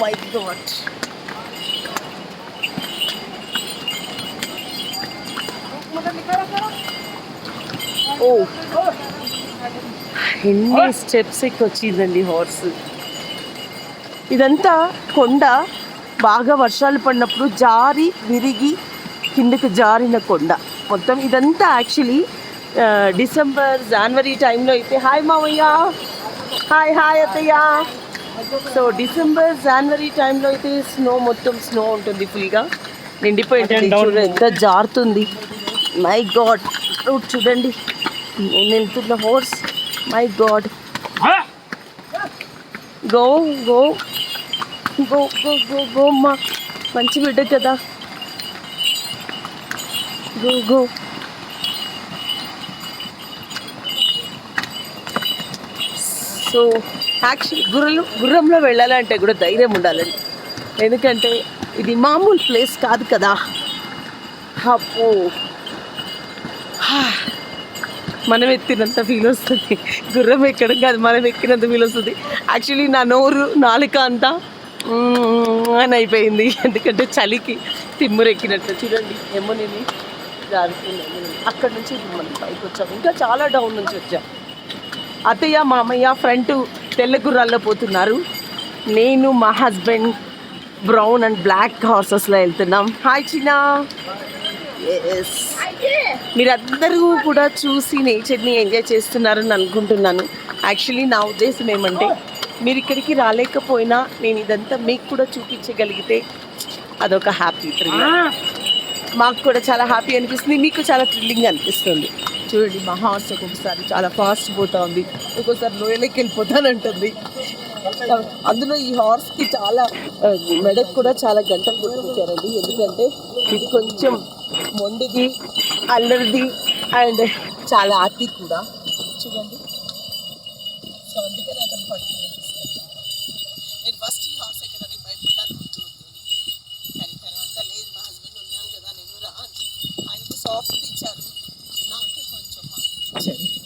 My God ఓ ఎన్ని steps ఎక్కి వచ్చిందండి హార్స్ ఇదంతా కొండ బాగా వర్షాలు పడినప్పుడు జారి విరిగి కిందకు జారిన కొండ. మొత్తం ఇదంతా యాక్చువల్లీ డిసెంబర్ జనవరి టైంలో అయితే. హాయ్ మామయ్య హాయ్ హాయ్ అత్తయ్య. సో డిసెంబర్ జనవరి టైంలో అయితే స్నో మొత్తం స్నో ఉంటుంది ఫుల్గా నిండిపోయి ఉంటుంది చూడండి ఎంత జారుతుంది. మై గాడ్ రూట్ చూడండి. నేను వెళ్తున్న horse my god go go go go go go అమ్మా. మంచి బిడ్డ కదా. గో గో సో యాక్చువల్లీ గుర్రలు గుర్రంలో వెళ్ళాలంటే కూడా ధైర్యం ఉండాలండి. ఎందుకంటే ఇది మామూలు ప్లేస్ కాదు కదా. అప్పో మనం ఎత్తినంత ఫీల్ వస్తుంది. గుర్రం ఎక్కడం కాదు మనం ఎక్కినంత ఫీల్ వస్తుంది. యాక్చువల్లీ నా నోరు నాలుక అంతా అని అయిపోయింది. ఎందుకంటే చలికి తిమ్మురెక్కినట్టు చూడండి ఏమో నేను అక్కడ నుంచి మనం పైకి వచ్చాము. ఇంకా చాలా డౌన్ నుంచి వచ్చాం. అత్తయ్య మామయ్య ఫ్రంట్ తెల్ల గుర్రాల్లో పోతున్నారు. నేను మా హస్బెండ్ బ్రౌన్ అండ్ బ్లాక్ హార్సెస్లో వెళ్తున్నాం. హాయ్ చిన్నా. ఎస్ మీరందరూ కూడా చూసి నేచర్ని ఎంజాయ్ చేస్తున్నారని అనుకుంటున్నాను. యాక్చువల్లీ నా ఉద్దేశం ఏమంటే మీరు ఇక్కడికి రాలేకపోయినా నేను ఇదంతా మీకు కూడా చూపించగలిగితే అదొక హ్యాపీ థ్రిల్ మాకు కూడా చాలా హ్యాపీ అనిపిస్తుంది మీకు చాలా థ్రిల్లింగ్ అనిపిస్తుంది. చూడండి మా హార్స్ ఒక్కొక్కసారి చాలా ఫాస్ట్ పోతా ఉంది ఒక్కోసారి లోయలోకి వెళ్ళిపోతానంటుంది. అందులో ఈ హార్స్కి చాలా మెడకు కూడా చాలా గంటలు కొట్టుకొచ్చారండి ఎందుకంటే ఇది కొంచెం మొండిది అల్లరిది అండ్ చాలా అతి కూడా. చూడండి. సో అందుకని అతను పట్టుకుని pattern.